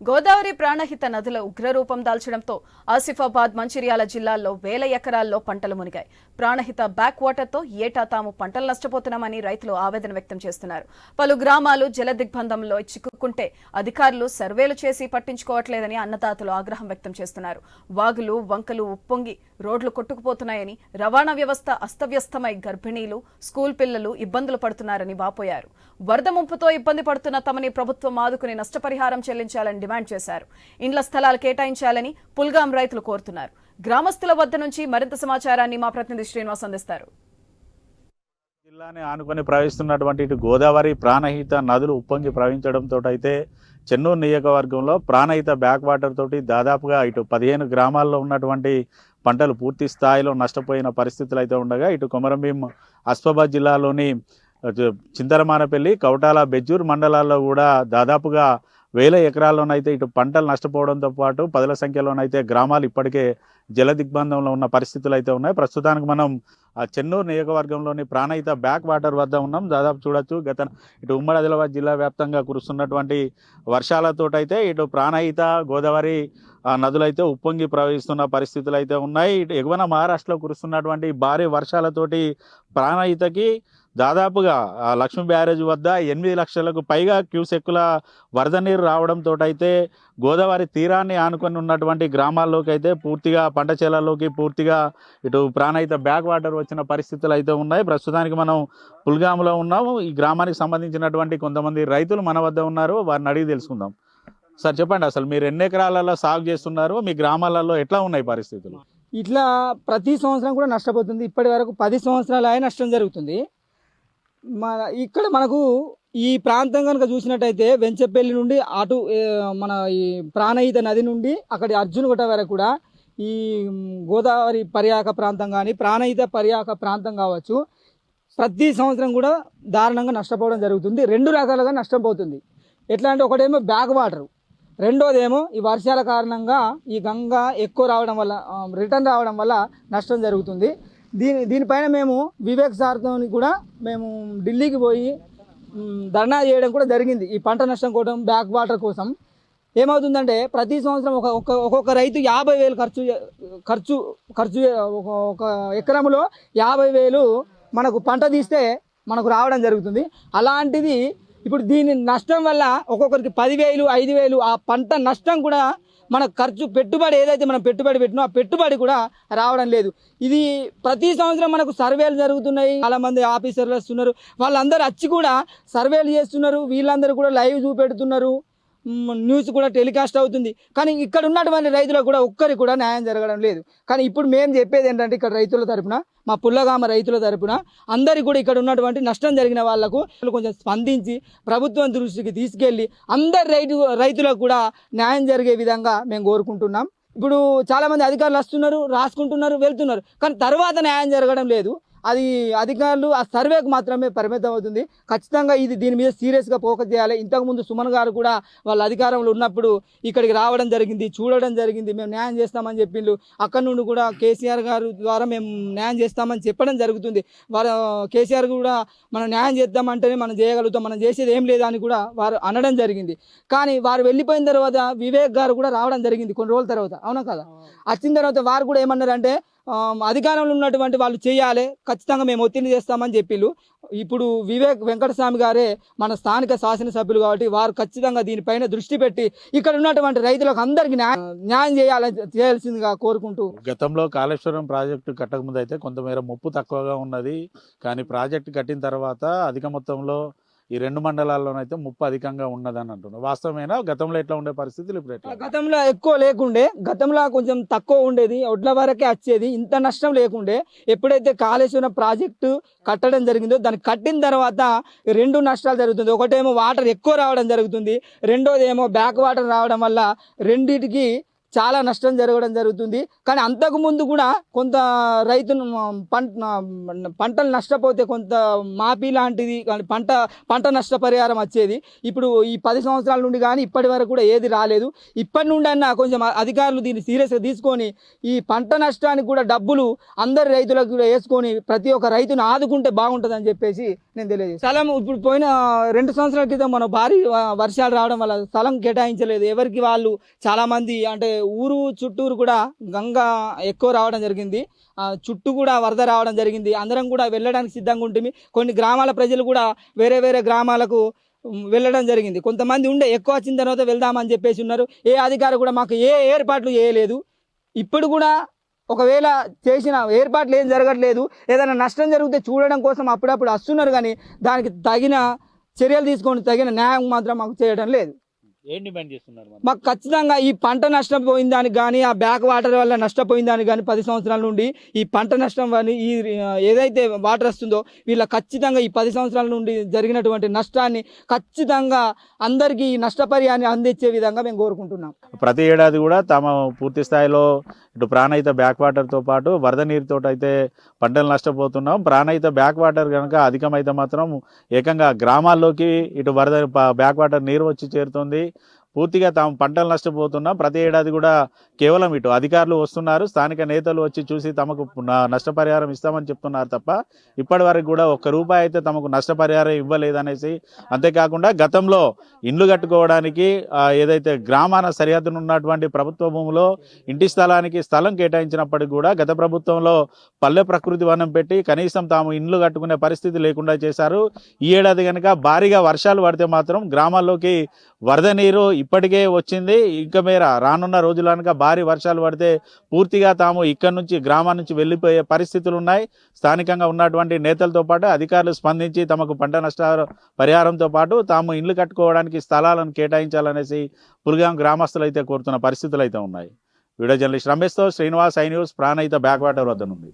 గోదావరి ప్రాణహిత నదుల ఉగ్రరూపం దాల్చడంతో ఆసిఫాబాద్ మంచిర్యాల జిల్లాల్లో వేల ఎకరాల్లో పంటలు మునిగాయి. ప్రాణహిత బ్యాక్ వాటర్తో ఏటా తాము పంటలు నష్టపోతున్నామని రైతులు ఆవేదన వ్యక్తం చేస్తున్నారు. పలు గ్రామాలు జల దిగ్బంధంలో చిక్కుకుంటే అధికారులు సర్వేలు చేసి పట్టించుకోవట్లేదని అన్నదాతలు ఆగ్రహం వ్యక్తం చేస్తున్నారు. వాగులు వంకలు ఉప్పొంగి రోడ్లు కొట్టుకుపోతున్నాయని రవాణా వ్యవస్థ అస్తవ్యస్తమై గర్భిణీలు స్కూల్ పిల్లలు ఇబ్బందులు పడుతున్నారని వాపోయారు. వరద ముంపుతో ఇబ్బంది పడుతున్న తమని ప్రభుత్వం ఆదుకుని నష్టపరిహారం చెల్లించాలని డిమాండ్ చేశారు. ఇండ్ల స్థలాలు కేటాయించాలని పుల్గాం రైతులు కోరుతున్నారు. గ్రామస్తుల వద్ద నుంచి మరింత సమాచారాన్ని మా ప్రతినిధి శ్రీనివాస్ అందిస్తారు. జిల్లాని ఆనుకొని ప్రవహిస్తున్నటువంటి ఇటు గోదావరి ప్రాణహిత నదులు ఉప్పొంగి ప్రవహించడంతో అయితే చెన్నూరు నియోజకవర్గంలో ప్రాణహిత బ్యాక్ వాటర్ తోటి దాదాపుగా ఇటు పదిహేను గ్రామాల్లో ఉన్నటువంటి పంటలు పూర్తి స్థాయిలో నష్టపోయిన పరిస్థితులు అయితే ఉండగా ఇటు కొమరంభీం అస్ఫాబాద్ జిల్లాలోని చింతరమానపల్లి కౌటాల బెజ్జూర్ మండలాల్లో కూడా దాదాపుగా వేల ఎకరాల్లోనైతే ఇటు పంటలు నష్టపోవడంతో పాటు పదుల సంఖ్యలోనైతే గ్రామాలు ఇప్పటికే జల దిగ్బంధంలో ఉన్న పరిస్థితులు అయితే ఉన్నాయి. ప్రస్తుతానికి మనం ఆ చెన్నూరు నియోజకవర్గంలోని ప్రాణహిత బ్యాక్ వాటర్ వద్ద ఉన్నాం. దాదాపు చూడొచ్చు గత ఇటు ఉమ్మడి ఆదిలాబాద్ జిల్లా వ్యాప్తంగా కురుస్తున్నటువంటి వర్షాలతోటైతే ఇటు ప్రాణహిత గోదావరి ఆ నదులైతే ఉప్పొంగి ప్రవహిస్తున్న పరిస్థితులు అయితే ఉన్నాయి. ఇటు ఎగువన మహారాష్ట్రలో కురుస్తున్నటువంటి భారీ వర్షాలతోటి ప్రాణహితకి దాదాపుగా లక్ష్మీ బ్యారేజ్ వద్ద ఎనిమిది లక్షలకు పైగా క్యూసెక్కుల వరద నీరు రావడంతో అయితే గోదావరి తీరాన్ని ఆనుకొని ఉన్నటువంటి గ్రామాల్లోకి అయితే పూర్తిగా పంట చేలల్లోకి పూర్తిగా ఇటు ప్రాణహిత బ్యాక్ వాటర్ వచ్చిన పరిస్థితులు అయితే ఉన్నాయి. ప్రస్తుతానికి మనం పుల్గాములో ఉన్నాము. ఈ గ్రామానికి సంబంధించినటువంటి కొంతమంది రైతులు మన వద్ద ఉన్నారు. వారిని అడిగి తెలుసుకుందాం. సార్ చెప్పండి అసలు మీరు ఎన్ని ఎకరాలలో సాగు చేస్తున్నారు? మీ గ్రామాలలో ఎట్లా ఉన్నాయి పరిస్థితులు? ఇట్లా ప్రతి సంవత్సరం కూడా నష్టపోతుంది. ఇప్పటి వరకు పది సంవత్సరాలు అయి నష్టం జరుగుతుంది. మన ఇక్కడ మనకు ఈ ప్రాంతం కనుక చూసినట్టయితే వెంచపల్లి నుండి అటు మన ఈ ప్రాణహిత నది నుండి అక్కడి అర్జునగుట్ట వరకు కూడా ఈ గోదావరి పర్యాక ప్రాంతం కానీ ప్రాణహిత పర్యాక ప్రాంతం కావచ్చు ప్రతి సంవత్సరం కూడా దారుణంగా నష్టపోవడం జరుగుతుంది. రెండు రకాలుగా నష్టం పోతుంది. ఎట్లా అంటే ఒకటేమో బ్యాక్ వాటర్ రెండోదేమో ఈ వర్షాల కారణంగా ఈ గంగ ఎక్కువ రావడం వల్ల రిటర్న్ రావడం వల్ల నష్టం జరుగుతుంది. దీని దీనిపైన మేము వివేక్ సార్తో కూడా మేము ఢిల్లీకి పోయి ధర్నా చేయడం కూడా జరిగింది. ఈ పంట నష్టం కోసం బ్యాక్ వాటర్ కోసం. ఏమవుతుందంటే ప్రతి సంవత్సరం ఒక ఒక ఒక్కొక్క రైతు యాభై వేలు ఖర్చు ఖర్చు ఖర్చు ఒక ఒక ఎకరంలో యాభై వేలు మనకు పంట తీస్తే మనకు రావడం జరుగుతుంది. అలాంటిది ఇప్పుడు దీని నష్టం వల్ల ఒక్కొక్కరికి పదివేలు ఐదు వేలు ఆ పంట నష్టం కూడా మన ఖర్చు పెట్టుబడి ఏదైతే మనం పెట్టుబడి పెట్టినో ఆ పెట్టుబడి కూడా రావడం లేదు. ఇది ప్రతి సంవత్సరం మనకు సర్వేలు జరుగుతున్నాయి. చాలామంది ఆఫీసర్లు వస్తున్నారు. వాళ్ళందరూ వచ్చి కూడా సర్వేలు చేస్తున్నారు. వీళ్ళందరూ కూడా లైవ్ చూపెడుతున్నారు. న్యూస్ కూడా టెలికాస్ట్ అవుతుంది. కానీ ఇక్కడ ఉన్నటువంటి రైతులకు కూడా ఒక్కరికి కూడా న్యాయం జరగడం లేదు. కానీ ఇప్పుడు మేము చెప్పేది ఏంటంటే ఇక్కడ రైతుల తరపున మా పుల్లగామ రైతుల తరపున అందరికీ కూడా ఇక్కడ ఉన్నటువంటి నష్టం జరిగిన వాళ్ళకు కొంచెం స్పందించి ప్రభుత్వం దృష్టికి తీసుకెళ్ళి అందరి రైతు రైతులకు కూడా న్యాయం జరిగే విధంగా మేము కోరుకుంటున్నాం. ఇప్పుడు చాలామంది అధికారులు వస్తున్నారు రాసుకుంటున్నారు వెళ్తున్నారు. కానీ తర్వాత న్యాయం జరగడం లేదు. అది అధికారులు ఆ సర్వేకు మాత్రమే పరిమితం అవుతుంది. ఖచ్చితంగా ఇది దీని మీద సీరియస్గా ఫోకస్ చేయాలి. ఇంతకుముందు సుమన్ గారు కూడా వాళ్ళ అధికారంలో ఉన్నప్పుడు ఇక్కడికి రావడం జరిగింది చూడడం జరిగింది మేము న్యాయం చేస్తామని చెప్పిండ్రు అక్కడ నుండి కూడా కేసీఆర్ గారు ద్వారా మేము న్యాయం చేస్తామని చెప్పడం జరుగుతుంది. వారు కేసీఆర్ కూడా మనం న్యాయం చేద్దామంటేనే మనం చేయగలుగుతాం మనం చేసేది ఏం లేదా అని కూడా వారు అనడం జరిగింది. కానీ వారు వెళ్ళిపోయిన తర్వాత వివేక్ గారు కూడా రావడం జరిగింది కొన్ని రోజుల తర్వాత. అవునా కదా? వచ్చిన తర్వాత వారు కూడా ఏమన్నారంటే అధికారంలో ఉన్నటువంటి వాళ్ళు చేయాలి ఖచ్చితంగా మేము ఒత్తిడి చేస్తామని చెప్పిళ్ళు. ఇప్పుడు వివేక్ వెంకటస్వామి గారే మన స్థానిక శాసనసభ్యులు కాబట్టి వారు ఖచ్చితంగా దీనిపైన దృష్టి పెట్టి ఇక్కడ ఉన్నటువంటి రైతులకు అందరికీ న్యాయం న్యాయం చేయాలని చేయాల్సిందిగా కోరుకుంటూ. గతంలో కాళేశ్వరం ప్రాజెక్టు కట్టకముందు అయితే కొంతమేర ముప్పు తక్కువగా ఉన్నది. కానీ ప్రాజెక్టు కట్టిన తర్వాత అధిక మొత్తంలో ఈ రెండు మండలాల్లోనైతే ముప్పు అధికంగా ఉన్నదని అంటున్నారు. వాస్తవమేనా? గతంలో ఎట్లా ఉండే పరిస్థితులు ఇప్పుడు ఎట్లా? గతంలో ఎక్కువ లేకుండే గతంలో కొంచెం తక్కువ ఉండేది ఒడ్ల వరకే వచ్చేది ఇంత నష్టం లేకుండే. ఎప్పుడైతే కాళేశ్వరం ప్రాజెక్టు కట్టడం జరిగిందో దాన్ని కట్టిన తర్వాత రెండు నష్టాలు జరుగుతుంది. ఒకటేమో వాటర్ ఎక్కువ రావడం జరుగుతుంది రెండోది ఏమో బ్యాక్ వాటర్ రావడం వల్ల రెండిటికి చాలా నష్టం జరగడం జరుగుతుంది. కానీ అంతకు ముందు కూడా కొంత రైతును పంట పంటలు నష్టపోతే కొంత మాఫీ లాంటిది కానీ పంట పంట నష్టపరిహారం వచ్చేది. ఇప్పుడు ఈ పది సంవత్సరాల నుండి కానీ ఇప్పటి వరకు కూడా ఏది రాలేదు. ఇప్పటి నుండి అన్న కొంచెం అధికారులు దీన్ని సీరియస్గా తీసుకొని ఈ పంట నష్టానికి కూడా డబ్బులు అందరి రైతులకు కూడా వేసుకొని ప్రతి ఒక్క రైతును ఆదుకుంటే బాగుంటుందని చెప్పేసి నేను తెలియజేస్తాను స్థలం ఇప్పుడు పోయిన రెండు సంవత్సరాల క్రితం మనం భారీ వర్షాలు రావడం వల్ల స్థలం కేటాయించలేదు. ఎవరికి వాళ్ళు చాలామంది అంటే ఊరు చుట్టూరు కూడా గంగ ఎక్కువ రావడం జరిగింది. ఆ, చుట్టూ కూడా వరద రావడం జరిగింది. అందరం కూడా వెళ్ళడానికి సిద్ధంగా ఉంటుంది కొన్ని గ్రామాల ప్రజలు కూడా వేరే వేరే గ్రామాలకు వెళ్ళడం జరిగింది. కొంతమంది ఉండే ఎక్కువ వచ్చిన తర్వాత వెళ్దామని చెప్పేసి ఉన్నారు. ఏ అధికారి కూడా మాకు ఏ ఏర్పాట్లు చేయలేదు. ఇప్పుడు కూడా ఒకవేళ చేసిన ఏర్పాట్లు ఏం జరగట్లేదు. ఏదైనా నష్టం జరిగితే చూడడం కోసం అప్పుడప్పుడు వస్తున్నారు కానీ దానికి తగిన చర్యలు తీసుకొని తగిన న్యాయం మాత్రం మాకు చేయడం లేదు. ఏం డిమాండ్ చేస్తున్నారు మరి? మాకు ఖచ్చితంగా ఈ పంట దానికి కానీ ఆ బ్యాక్ వాటర్ వల్ల నష్టపోయిన దానికి కానీ పది సంవత్సరాల నుండి ఈ పంట నష్టం కానీ ఈ ఏదైతే వాటర్ వస్తుందో వీళ్ళ ఖచ్చితంగా ఈ పది సంవత్సరాల నుండి జరిగినటువంటి నష్టాన్ని ఖచ్చితంగా అందరికీ ఈ నష్టపరిహారాన్ని అందించే విధంగా మేము కోరుకుంటున్నాం. ప్రతి ఏడాది కూడా తమ పూర్తి స్థాయిలో ఇటు ప్రాణహిత బ్యాక్ వాటర్తో పాటు వరద నీరుతో అయితే పంటలు నష్టపోతున్నాం. ప్రాణహిత బ్యాక్ వాటర్ కనుక అధికమైతే మాత్రం ఏకంగా గ్రామాల్లోకి ఇటు వరద బ్యాక్ వాటర్ నీరు వచ్చి చేరుతుంది. పూర్తిగా తాము పంటలు నష్టపోతున్నాం ప్రతి ఏడాది కూడా కేవలం ఇటు అధికారులు వస్తున్నారు స్థానిక నేతలు వచ్చి చూసి తమకు న- నష్టపరిహారం ఇస్తామని చెప్తున్నారు తప్ప ఇప్పటి వరకు కూడా ఒక్క రూపాయి అయితే తమకు నష్టపరిహారం ఇవ్వలేదనేసి అంతేకాకుండా గతంలో ఇండ్లు కట్టుకోవడానికి ఏదైతే గ్రామాన సరిహద్దును ఉన్నటువంటి ప్రభుత్వ భూమిలో ఇంటి స్థలానికి స్థలం కేటాయించినప్పటికి కూడా గత ప్రభుత్వంలో పల్లె ప్రకృతి వనం పెట్టి కనీసం తాము ఇండ్లు కట్టుకునే పరిస్థితి లేకుండా చేశారు. ఈ ఏడాది కనుక భారీగా వర్షాలు పడితే మాత్రం గ్రామాల్లోకి వరద నీరు ఇప్పటికే వచ్చింది. ఇంకా మేర రానున్న రోజులనక భారీ వర్షాలు పడితే పూర్తిగా తాము ఇక్కడి నుంచి గ్రామం నుంచి వెళ్ళిపోయే పరిస్థితులు ఉన్నాయి. స్థానికంగా ఉన్నటువంటి నేతలతో పాటు అధికారులు స్పందించి తమకు పంట నష్ట పరిహారంతో పాటు తాము ఇండ్లు కట్టుకోవడానికి స్థలాలను కేటాయించాలనేసి పులిగాం గ్రామస్తులు అయితే కోరుతున్న పరిస్థితులు అయితే ఉన్నాయి. Video journalist రమేష్తో Srinivas I news Pranahita backwater వద్ద నుండి.